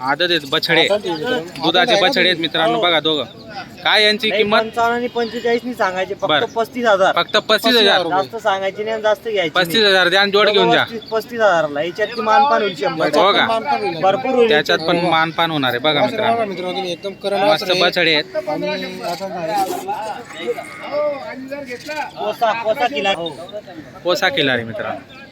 आदत आहेत बछडे. दुधाचे बछडे आहेत मित्रांनो बघा दोघं. काय यांची किंमत? पंचावन्न आणि पंचेचाळीस नाही सांगायचे बरं. फक्त पस्तीस हजार. फक्त पस्तीस हजार. जास्त सांगायची नाही आणि जास्त घ्यायची पस्तीस हजार द्या आणि जोड घेऊन जा. पस्तीस पस्तीस हजारला. याच्यात ती मानपान होईल शंभर. हो का? भरपूर होईल. त्याच्यात पण मानपान होणार आहे बघा मित्रांनो. मित्रांनो एकदम करण मस्त वासरं. बछडे आहेत. आणि आता काय? कोसा कोसा किला. हो. कोसा केला रे मित्रांनो.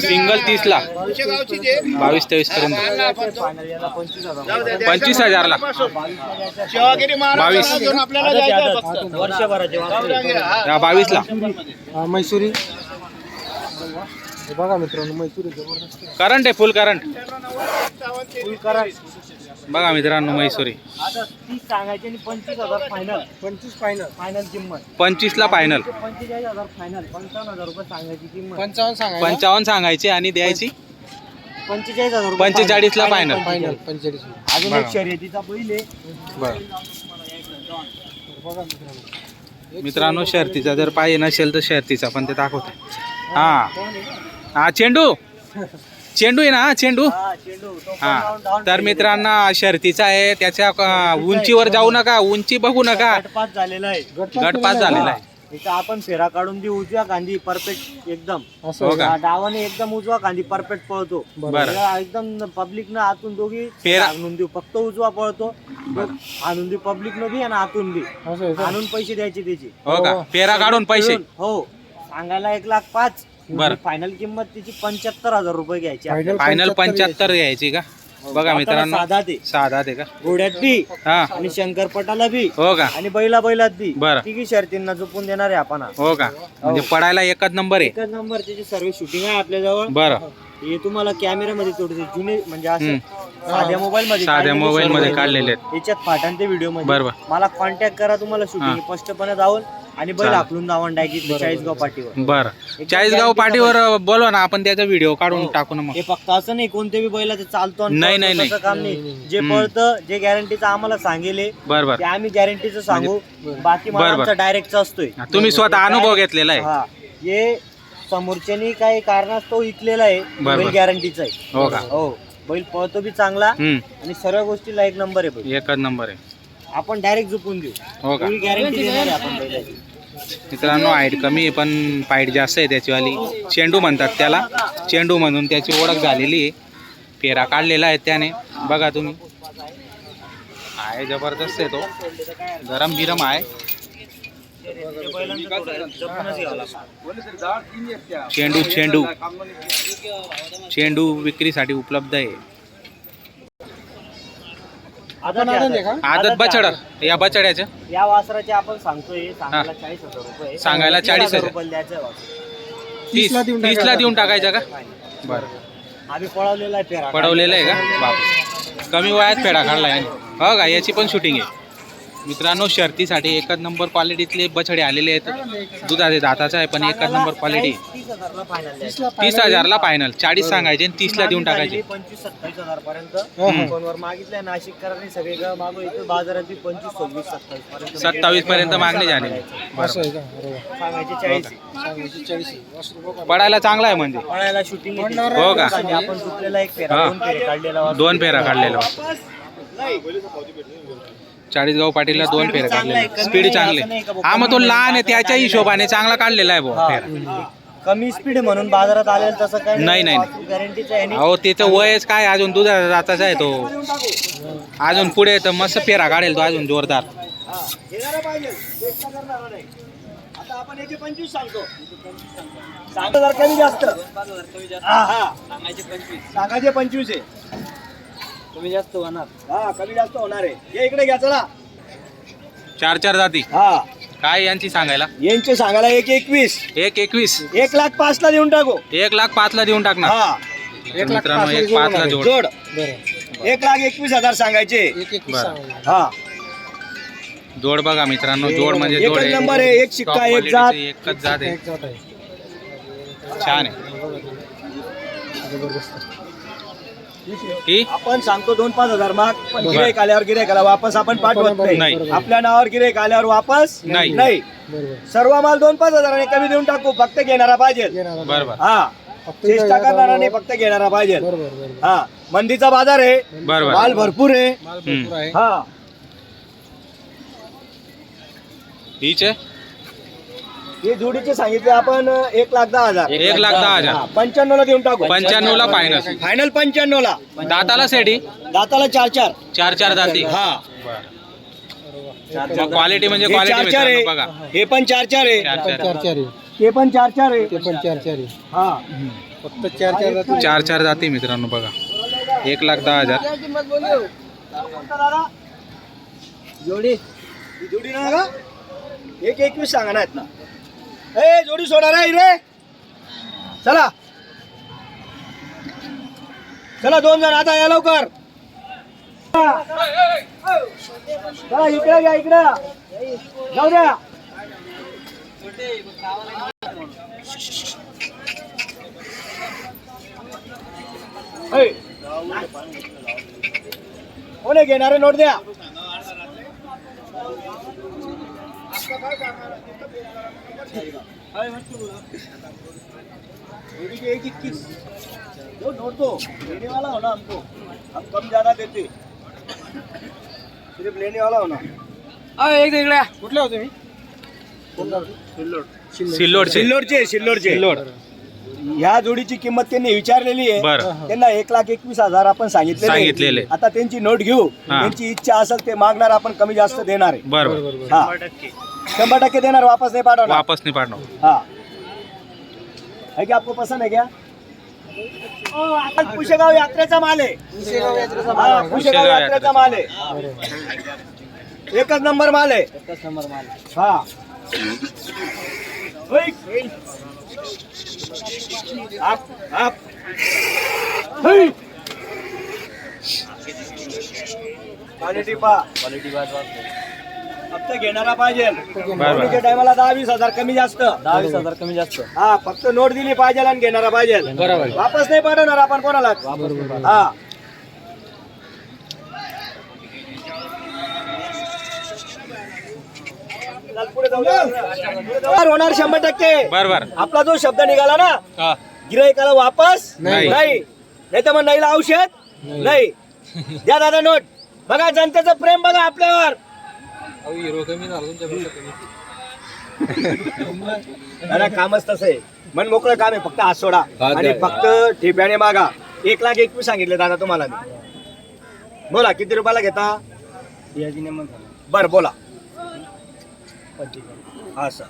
सिंगल तीस ला बावीस तेवीस पर्यंत. याला पंचवीस हजार पंचवीस हजारला. बावीस. वर्षभराचे वासरे. या बावीसला. हा, मैसुरी. हे. बघा मित्रांनो मैसुरी जबरदस्त. करंट आहे फुल करंट फुल करा बघा मित्रांनो मैसुरी आता तीस सांगायचे आणि पंचवीस हजार फायनल पंचवीस फायनल फायनल किंमत. पंचवीसला फायनल पंचेचाळीस हजार फायनल पंचावन्न हजार रुपये सांगायची किंमत. पंचावन्न सांगा पंचावन्न सांगायची आणि द्यायची? पंचेचाळीस हजार रुपये 45 ला final. फायनल पंचेचाळीस. अजून. एक शर्यतीचा बैल आहे. बरं. बघा मित्रांनो मित्रांनो शर्तीचा जर पाहिजे नसेल तर शर्तीचा पण ते दाखवते हा. हा चेंडू! चेंडू आहे ना हा, चेंडू? हा, चेंडू. तो पण हा. तर मित्रांना शर्तीचा आहे. त्याच्या अं, उंचीवर जाऊ नका. उंची बघू नका. गटपात झालेला आहे. गटपात झालेला आहे. इथं आपण फेरा काढून देऊ. उजव्या गांधी परफेक्ट एकदम. हो आहे. का? हा, डावाने एकदम उजवा गांधी परफेक्ट पळतो. बरं. या एकदम पब्लिक न आतून दोघी फेरा- आणून देऊ. फक्त उजवा पळतो. आणून देऊ. पब्लिक न बी आणि आतून बी. आहे का? आणून पैसे द्यायचे त्याचे. हो का? पेरा काढून पैसे. हो. सांगायला एक लाख पाच. बरं. फायनल किंमत तिची पंच्याहत्तर हजार रुपये घ्यायची. आहे. फायनल पंच्याहत्तर घ्यायची. का? बघा आता मित्रांनो. साधा ते साधा ते का? घोड्यात बी. हा. आणि शंकरपटाला बी. हो का? आणि बैला बैलात बी. बरं. तिघी शर्तींना झोपून देणार आहे आपण हो का? म्हणजे पडायला एकच नंबर आहे. एकच नंबरची जी सर्व शूटिंग आहे आपल्याजवळ. बरं. हे तुम्हाला कॅमेऱ्यामध्ये थोडेसे जुने म्हणजे असं साध्या मोबाईल मध्ये साध्या काढलेले मोबाईल मध्ये काढलेले आहेत. याच्यात फाटन ते व्हिडिओमध्ये. बरोबर. मला कॉन्टॅक्ट करा तुम्हाला शूटिंग स्पष्टपणे जाऊन आणि बैल चालेल. डायरेक्ट चाळीसगाव पाठीवर. बरं. चाळीसगाव पाठीवर बोलवा ना आपण त्याचा व्हिडिओ काढून टाकू ना मग. हे फक्त असं नाही कोणते बी बैलाचं चालतो आणि नाही, पळतो नाही, तसं काम नाही. जे हम्म. पळतं जे गॅरंटीचं आम्हाला सांगेले बरं ते आम्ही गॅरंटीचं सांगू. बाकी बरं, डायरेक्टचा असतोय. तुम्ही स्वतः अनुभव घेतलेला आहे. हा. हे समोरच्यानी काही कारणास्तव इकलेला आहे. बरं, बैल बरं. गॅरंटीचा आहे. हो का? हो. बैल पळतो बी चांगला हम्म. आणि सर्व गोष्टीला एक नंबर आहे बैल. एकच नंबर आहे. आपण डायरेक्ट झोपून देऊ. हो का? गॅरंटी देणार आहे आपण बैलाची. मित्रांनो हाईट कमी आहे पण पाईट जास्त आहे त्याचीवाली. चेंडू म्हणतात त्याला. चेंडू म्हणून त्याची ओळख झालेली आहे. फेरा काढलेला आहे त्याने. बघा तुम्ही. आहे जबरदस्त आहे तो. गरम गिरम आहे. चेंडू चेंडू. चेंडू विक्रीसाठी उपलब्ध आहे. आहे का? आदत बछड. या बछड्याचं. या वासराचे आपण सांगतोय सांगायला चाळीस हजार रुपये सांगायला 40 हजार. रुपये द्यायचं वासर. तीस तीसला देऊन तीसला टाकायचं. देऊन टाकायचं का. बरं. आम्ही पळवलेला आहे फेरा पडवलेलं आहे का? बाप. कमी वयात फेडा काढला आहे. हो का? याची पण शूटिंग आहे. मित्रांनो शर्तीसाठी एकच नंबर क्वालिटीतले बछडे आलेले आहेत. दुधाचे दाताचा आहे पण एकच नंबर क्वालिटी तीस हजारला फायनल चाळीस सांगायचे आणि तीसला देऊन टाकायचे. पंचवीस सत्तावीस हजार पर्यंत हम्म. फोनवर मागितलंय नाशिककरांनी सगळे ग- मागू इथं बाजारात पंचवीस सव्वीस सत्तावीस पर्यंत सत्तावीस पर्यंत मागणी झाली. पडायला चांगला आहे म्हणजे. पळायला शूटिंग हो का? आपण चुकलेला एक फेरा. दोन फेरे काढलेला. दोन फेरा काढलेला चाळीसगाव पाटीलला दोन फेऱ्या काढलेले. स्पीड चांगले. हा मग तो लहान आहे त्याच्या हिशोबाने चांगला काढलेला आहे भाऊ फेरा. कमी स्पीड म्हणून बाजारात आलेलं तसं काही नाही, नाही. गॅरंटीचं. अहो त्याचं वयच काय अजून दुधाचा दाताचा आहे तो. अजून पुढे तर मस्त फेरा काढेल तो अजून जोरदार. घेणारा पाहिजे. चेष्टा करणारा नाही. आता आपण याचे पंचवीस सांगतो. सात हजार कमी जास्त. हा हा. सांगायचे पंचवीस आहे. कमी जास्त होणार. हा कमी जास्त होणार आहे. ये इकडे घ्या चला. चार चार जाती. हा. काय यांची सांगायला? यांचे सांगायला एक एकवीस. एक एकवीस. एक लाख पाच ला देऊन टाकू. एक लाख पाच ला देऊन टाकणार. हा. एक लाख मित्रांनो पाचला एक जोड पाच ला जोड. जोड. बरं एक लाख एकवीस हजार सांगायचे. एक एक बरं. सांगायचं. हा. जोड बघा मित्रांनो जोड म्हणजे जोड नंबर आहे, एक शिक्का, Top एक quality जात. ची एकच जात आहे. एक जात आहे. छान आहे. ही आपण सांगतो दोन पाच हजार माग पण गिराईक आल्यावर गिराईकाला वापस आपण पाठवत नाही. नाही. आपल्या नावावर गिराईक आल्यावर वापस नाही. नाही. बरोबर. सर्व माल दोन पाच हजाराने कमी देऊन टाकू फक्त घेणारा पाहिजे. येणार बरोबर. हा. फक्त चेष्टा करणारा नाही फक्त घेणारा पाहिजे. बरोबर बरोबर. हा. मंदीचा बाजार आहे. बरोबर. माल भरपूर आहे. माल भरपूर आहे. हा. हीच आहे? हे जोडीचे सांगितले आपण एक लाख दहा हजार. एक लाख दहा हजार. पंच्याण्णव ला देऊन टाकू. पंच्याण्णव ला फायनल फायनल पंच्याण्णव ला दाताला सेटी? दाताला चार चार. चार चार दाती. हा. क्वालिटी म्हणजे क्वालिटी चार चार मित्रांनो आहे. बघा. हे पण चार चार आहे. चार चार. चार चार आहे. ते पण चार चार आहे. ते पण चार चार आहे. हा. फक्त चार चार जाती. चार चार जाती मित्रांनो बघा. एक लाख दहा हजार. जोडी. ही जोडी ना का? एक एकवीस सांगा ना ना. ए जोडी सोडा रे रे चला. चला दोन जण आता या लवकर. चला इकडे घ्या इकडे. जाऊ द्या. कोण आहे घेणारे नोट द्या. के एक इक्कीस जो नोट दो लेने वाला हो ना हमको हम कम ज़्यादा देते सिर्फ़ लेने वाला हो ना कुठले होते मी? सिल्लोड. सिल्लोडचे सिल्लोडचे. सिल्लोड. ह्या जोडीची किंमत त्यांनी विचारलेली आहे. बर. त्यांना एक लाख एकवीस हजार आपण सांगितलेले आहे. सांगितलेले. आता त्यांची नोट घेऊ. हा. त्यांची इच्छा असेल ते मागणार आपण कमी जास्त देणार आहे. बरोबर हा. शंभर टक्के देणार वापस नाही पाठवणार. वापस नाही पाडणार हाँ. है क्या आपको पसंद है क्या? आज पुशेगाव यात्रेचा माल आहे. हा, पुशेगाव यात्रेचा माल आहे. एकच नंबर माल आहे. एकच नंबर माल हा. होय. आप आप। होय. क्वालिटी पा क्वालिटी फक्त घेणारा पाहिजे. टायमाला दहा वीस हजार कमी जास्त. दहा वीस हजार कमी जास्त. हा फक्त नोट दिली पाहिजे आणि घेणारा पाहिजे. बरोबर. वापस नाही पाठवणार आपण कोणाला. हा. होणार शंभर टक्के. बर बर. आपला जो शब्द निघाला ना हा. गिराईकाला वापस नाही. नाही. नाही तर मग नाहीला औषध नाही. द्या दादा नोट. बघा जनतेचं प्रेम बघा आपल्यावर. दादा कामच तसं आहे. मन मोकळं काम आहे. फक्त हात सोडा. आणि फक्त ठेप्याने मागा. एक लाख एकवीस सांगितले दादा तुम्हाला बोला किती रुपयाला घेता? बर बोला. असं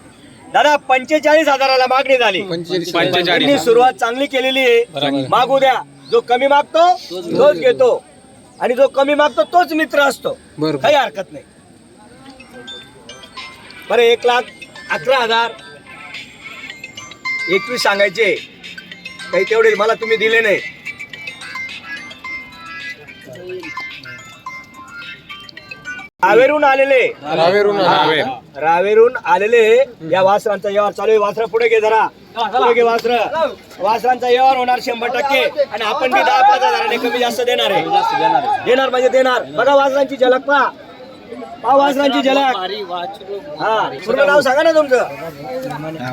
दादा पंचेचाळीस हजाराला मागणी झाली. पंचेचाळीस. त्यांनी सुरुवात चांगली केलेली आहे. मागू द्या. जो कमी मागतो तोच घेतो. आणि जो कमी मागतो तोच मित्र असतो. काही हरकत नाही. बरं एक लाख अकरा हजार. एकवीस सांगायचे. काही तेवढे मला तुम्ही दिले नाही. रावेरून आलेले. रावेरून. रावेरून आलेले. या वासरांचा व्यवहार चालू आहे. वासरा पुढे घे जरा. पुढे घे वासर. वासरांचा व्यवहार होणार शंभर टक्के. आणि आपण बी दहा पाच हजाराने कमी जास्त देणार आहे. देणार म्हणजे देणार. बघा वासरांची झलक पहा. पहा वासरांची झलक. हा. पूर्ण नाव सांगा ना तुमचं.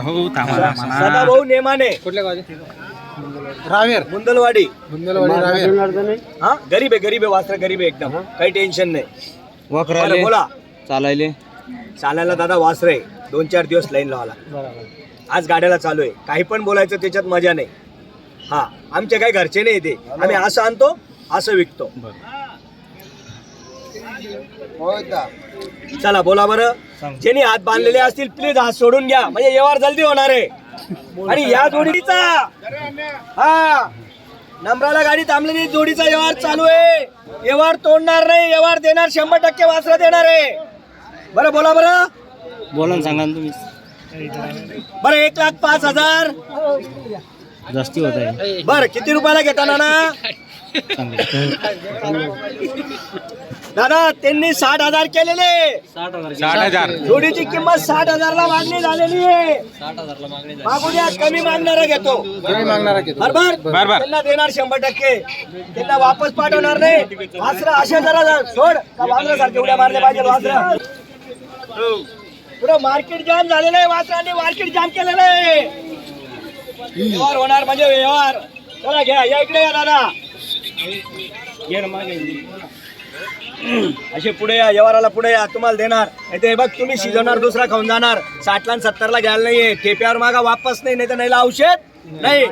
हो सदा. भाऊ नेमाने. कुठल्या रावेर. मुंदलवाडी. बुंदलवाडी रावेर. हा? गरीब आहे गरीब आहे वासर गरीब आहे एकदम. काही टेन्शन नाही. बरं, बोला. चालायले. चालायला दादा वासर आहे दोन चार दिवस लाईन लावाला बरोबर. आज गाड्याला चालू आहे. काही पण बोलायचं त्याच्यात मजा नाही. हा आमचे काही घरचे नाही ते. आम्ही असं आणतो असं विकतो. चला बोला बरं. ज्यांनी हात बांधलेले असतील प्लीज हात सोडून घ्या. म्हणजे व्यवहार जल्दी होणार आहे. आणि या जोडीचा. हा. नंबराला गाडी थांबलेली जोडीचा व्यवहार चालू आहे. व्यवहार तोडणार नाही व्यवहार देणार शंभर टक्के वासरा देणार आहे. बरं बोला बरं. बोला सांगा तुम्ही. बरं एक लाख पाच हजार. जास्ती होत आहे. बर किती रुपयाला घेता ना दादा त्यांनी साठ हजार केलेले. साठ हजार जोडीची किंमत साठ हजारला मागणी झालेली आहे. मागू द्या कमी मागणारा घेतो. कमी मागणारा घेतो. बरोबर? बरोबर. त्यांना देणार शंभर टक्के. त्यांना वापस पाठवणार नाही. वासरा अशा जरा सोड. का वासरासारखे उड्या मारले पाहिजे वासरा? पुढं मार्केट जाम झालेलं आहे वासराने. मार्केट जाम केलेलं आहे. व्यवहार होणार म्हणजे व्यवहार. चला घ्या. या इकडे या दादा. मागे. असे पुढे या व्यवहाराला पुढे या तुम्हाला देणार. नाही ते बघ तुम्ही शिजवणार दुसरा खाऊन जाणार. साठला सत्तरला घ्यायला नाहीये. ठेप्यावर मागा वापस नाही नाही तर नाही औषध नाही.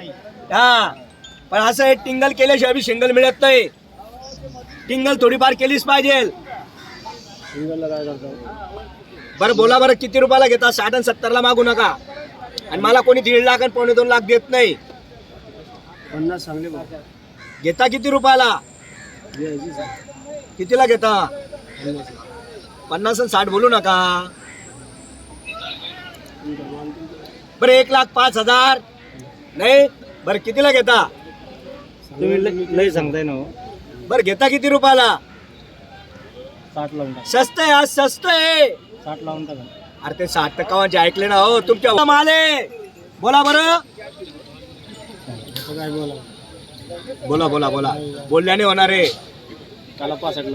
हा. पण असं आहे टिंगल केल्याशिवाय बी शिंगल मिळत नाही. टिंगल थोडीफार केलीच पाहिजे. बरं बोला बरं किती रुपयाला घेता? साठ आणि सत्तरला मागू नका. आणि मला कोणी दीड लाख आणि पावणे दोन लाख देत नाही. पन्नास चांगले घेता किती रुपयाला? कितीला घेता? पन्नास आणि साठ बोलू नका. बरं एक लाख पाच हजार. नाही बरं कितीला घेता? तुम्ही लय सांगताय ना बरं घेता किती रुपयाला? साठ लावून स्वस्त आहे आज स्वस्त आहे. साठ लावून टाका. अरे ते साठ टक्कावांचे ऐकले ना हो तुमच्या माल. आहे बोला बरं. काय बोला बोला बोला बोला. बोलल्याने होणार आहे. त्याला पासष्ट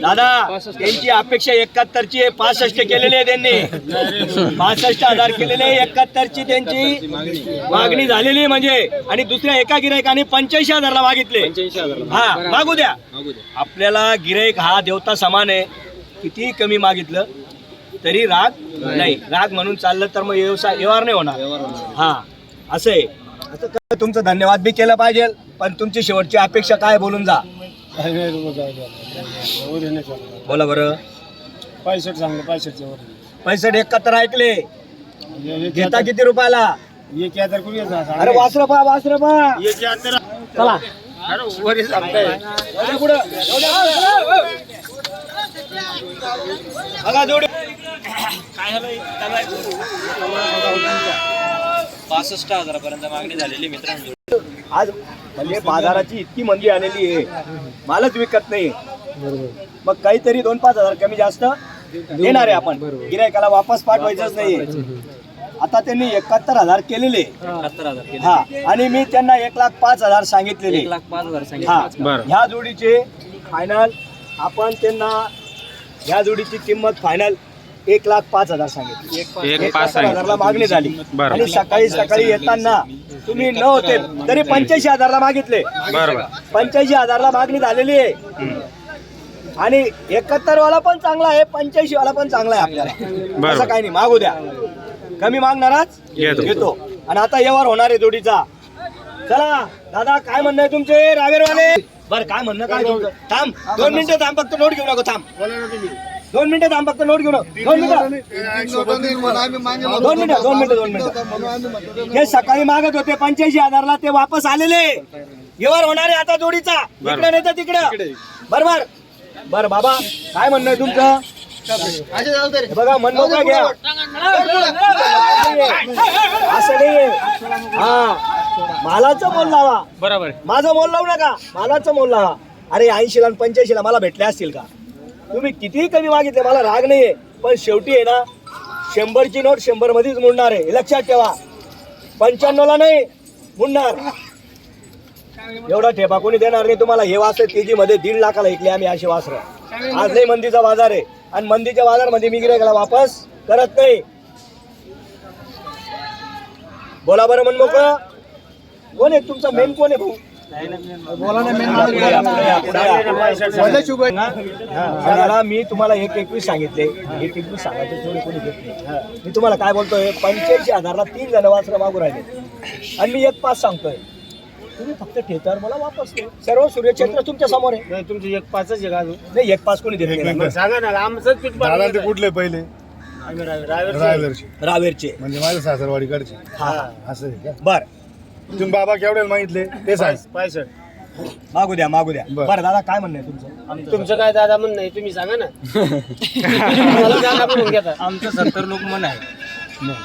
दादा त्यांची अपेक्षा एकाहत्तरची आहे. पासष्ट केलेली आहे त्यांनी पासष्ट हजार केलेले एकाहत्तरची त्यांची मागणी झालेली आहे म्हणजे. आणि दुसऱ्या एका गिरायकाने पंच्याऐंशी हजारला मागितले. हा मागू द्या. आपल्याला गिराईक हा देवता समान आहे. कितीही कमी मागितलं तरी राग नाही. राग म्हणून चाललं तर मग व्यवसाय व्यवहार नाही होणार. हा असं आहे. तुमचं धन्यवाद बी केलं पाहिजे पण तुमची शेवटची अपेक्षा काय बोलून जा. बोला बरं. पासष्ट चांगले पासष्टचे वर पैसे एकाहत्तर ऐकले. घेता किती रुपयाला? एक हजार कुणी अरे वासर पा वासर पा एक हजार चला. वर सांगताय जाऊ द्या पुढं. जाऊ द्या पुढं. बघा जोडी. पासष्ट हजारापर्यंत मागणी झालेली मित्रांनो. आज म्हणजे बाजाराची इतकी मंदी आलेली आहे. मालच विकत नाही. मग काहीतरी दोन पाच हजार कमी जास्त देणार आहे आपण. गिरायकाला वापस पाठवायचंच नाही. आता त्यांनी एकाहत्तर हजार केलेले. हा. आणि मी त्यांना एक लाख पाच हजार सांगितलेले. एक लाख पाच हजार हा. सांगितले. ह्या जोडीचे फायनल आपण त्यांना ह्या जोडीची किंमत फायनल एक लाख पाच हजार सांगितली. एक पाच एकाहत्तर सांगितलं. हजारला मागणी झाली. बरं. आणि सकाळी सकाळी येताना तुम्ही न होते तरी पंच्याऐंशी हजारला मागितले. बरोबर. पंच्याऐंशी हजारला मागणी झालेली आहे. आणि एकाहत्तर वाला पण चांगला आहे पंच्याऐंशी वाला पण चांगला आहे आपल्याला. बरं. असं काही नाही. मागू द्या. कमी मागणाराच घेतो. घेतो आणि आता व्यवहार होणार आहे जोडीचा. चला दादा काय म्हणणं आहे तुमचे? रावेरवाले? बरं काय म्हणणं? काय तुमचं? थांब. दोन मिनिटं थांब. फक्त नोट घेऊ नको. थांब. दोन मिनिटं थांब फक्त नोट घेऊ नको दोन मिनिटं. दोन मिनिटं दोन मिनिटं दोन मिनिटं हे सकाळी मागत होते पंच्याऐंशी हजारला ते वापस आलेले. व्यवहार होणार आहे आता जोडीचा. इकडे नाही तर तिकडं. बरोबर बर बाबा काय म्हणणं आहे तुमचं? बघा मन मोकळा घ्या. असं नाहीये. हा. मालाचं मोल लावा. बरोबर. माझं मोल लावू नका. मालाचं मोल लावा. अरे ऐंशी ला पंच्याऐंशी ला मला भेटले असतील का? तुम्ही कितीही कमी मागितले मला राग नाहीये. पण शेवटी आहे ना शंभरची नोट शंभर मध्येच मोडणार आहे. लक्षात ठेवा. पंच्याण्णवला नाही मुडणार. एवढा ठेपा कोणी देणार नाही तुम्हाला. हे वास तेजी मध्ये दीड लाखाला ऐकले आम्ही असे वासर. आज नाही मंदीचा बाजार आहे. आणि मंदीच्या बाजारमध्ये मी गिरायकाला वापस करत नाही. बोला बरं मन मोकळा कोण आहे? तुमचा मेन कोण आहे भाऊ? मी तुम्हाला एक एकवीस सांगितले. एक एकवीस सांगायचे थोडे कोणी घेत नाही. मी तुम्हाला काय बोलतोय? पंच्याऐंशी हजारला तीन जण वासरं मागू राहिले. आणि मी एक पाच सांगतोय. तुम्ही फक्त ठेच्यावर मला वापस दे. सर्व सूर्यचंद्र तुमच्यासमोर आहे. नाही तुमची एक पाचच आहे का अजून? नाही एक पाच कोणी देत नाही. सांगा ना आमचंच पीठ दादा ते कुठले पहिले? रावेरचे म्हणजे माझ्या सासरवाडीकडचे. हा. असं आहे का? बर. तुम्ही बाबा केवढ्याला मागितले? ते सांग. पासष्ट मागू द्या मागू द्या. बरं. बरं दादा काय म्हणणं आहे तुमचं? तुमचं काय दादा म्हणणं आहे? तुम्ही सांगा ना. मला दादा म्हणून घेता. आमचं सत्तर लोक म्हण आहे.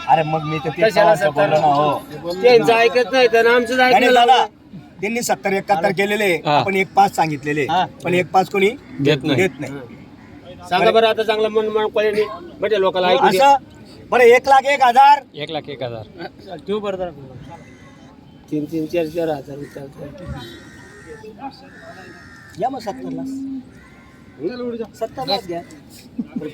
अरे मग मी तर ते कशाला बोललो ना हो. त्यांचं ऐकत नाही तर आमचं आणि ऐकलं दादा. त्यांनी सत्तर एकाहत्तर केलेले. आपण एक पाच सांगितलेले. पण एक पाच कोणी देत नाही. देत नाही. सांगा बरं आता चांगलं मन मन क्वालिटी म्हणजे लोकांना ऐकू. असं? बरं एक लाख एक हजार. एक लाख एक हजार. ठेवू बरं. तीन तीन चार चार हजार विचारतो. या मग सत्तरला सत्तरलाच घ्या.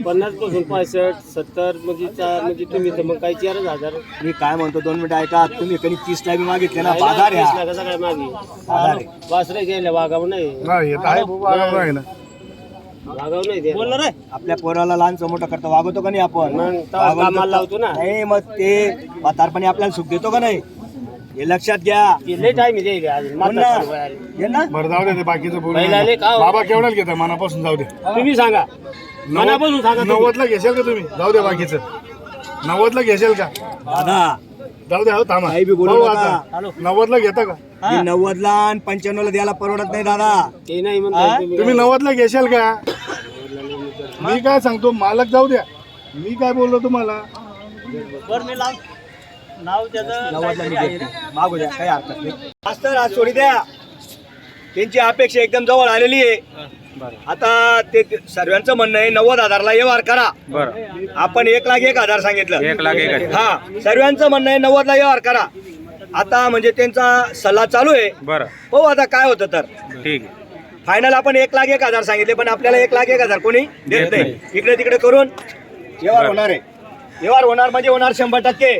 पन्नासपासून पासष्ट सत्तर म्हणजे चार म्हणजे तुम्ही तर मग काही चारच हजार. मी काय म्हणतो दोन मिनिटं ऐका. तुम्ही कधी तीस ला बी मागितले ना बाजार तीस या लाखाचा काय मागे? आहे. वासरे घ्यायला वागाव नाही. हा येत आहे बाबा आगाऊ आहे ना. वागाव नाही ते बोलणार आहे आपल्या पोराला लहानचं मोठं करतो वागवतो का नाही आपण? मग तेव्हा वागवतो कामाला तर- लावतो ना. नाही मग ते म्हातारपणी आपल्याला सुख देतो का नाही? हे लक्षात घ्या. लय टाइम आहे. हो ना. हे बरं जाऊ दे ते बाकीचं बोलू का? बाबा केवढ्याला घेताय मनापासून जाऊ दे. तुम्ही सांगा. मनापासून सांगा तुम्ही. नव्वदला घेशाल का तुम्ही? जाऊ दे बाकीचं. नव्वदला घेशाल का? दादा. जाऊ दे हो थांबा. काही बी बोलू पाहू नका. आता. नव्वदला घेता का? मी नव्वदला आणि पंच्याण्णवला द्यायला परवडत नाही दादा. ते नाही म्हणताय तुम्ही. तुम्ही नव्वदला घेशाल का? मी काय सांगतो मालक जाऊ द्या. मी काय बोललो तुम्हाला? नव्वदला मी देत नाही. मागू द्या काही हरकत नाही. मास्तर आज सोडी द्या. त्यांची अपेक्षा एकदम जवळ आलेली आहे. आता ते सर्वांचं म्हणणं आहे नव्वद हजारला व्यवहार करा. बरं. आपण एक लाख एक हजार सांगितलं. एक लाख एक हजार. हा सर्वांचं म्हणणं आहे नव्वदला व्यवहार करा. आता म्हणजे त्यांचा सल्ला चालू आहे. बरं. हो आता काय होतं तर. ठीक आहे. फायनल आपण एक लाख एक हजार सांगितले पण आपल्याला एक लाख एक हजार कोणी देत देत नाही. इकडे तिकडे करून व्यवहार होणार आहे. व्यवहार होणार म्हणजे होणार शंभर टक्के.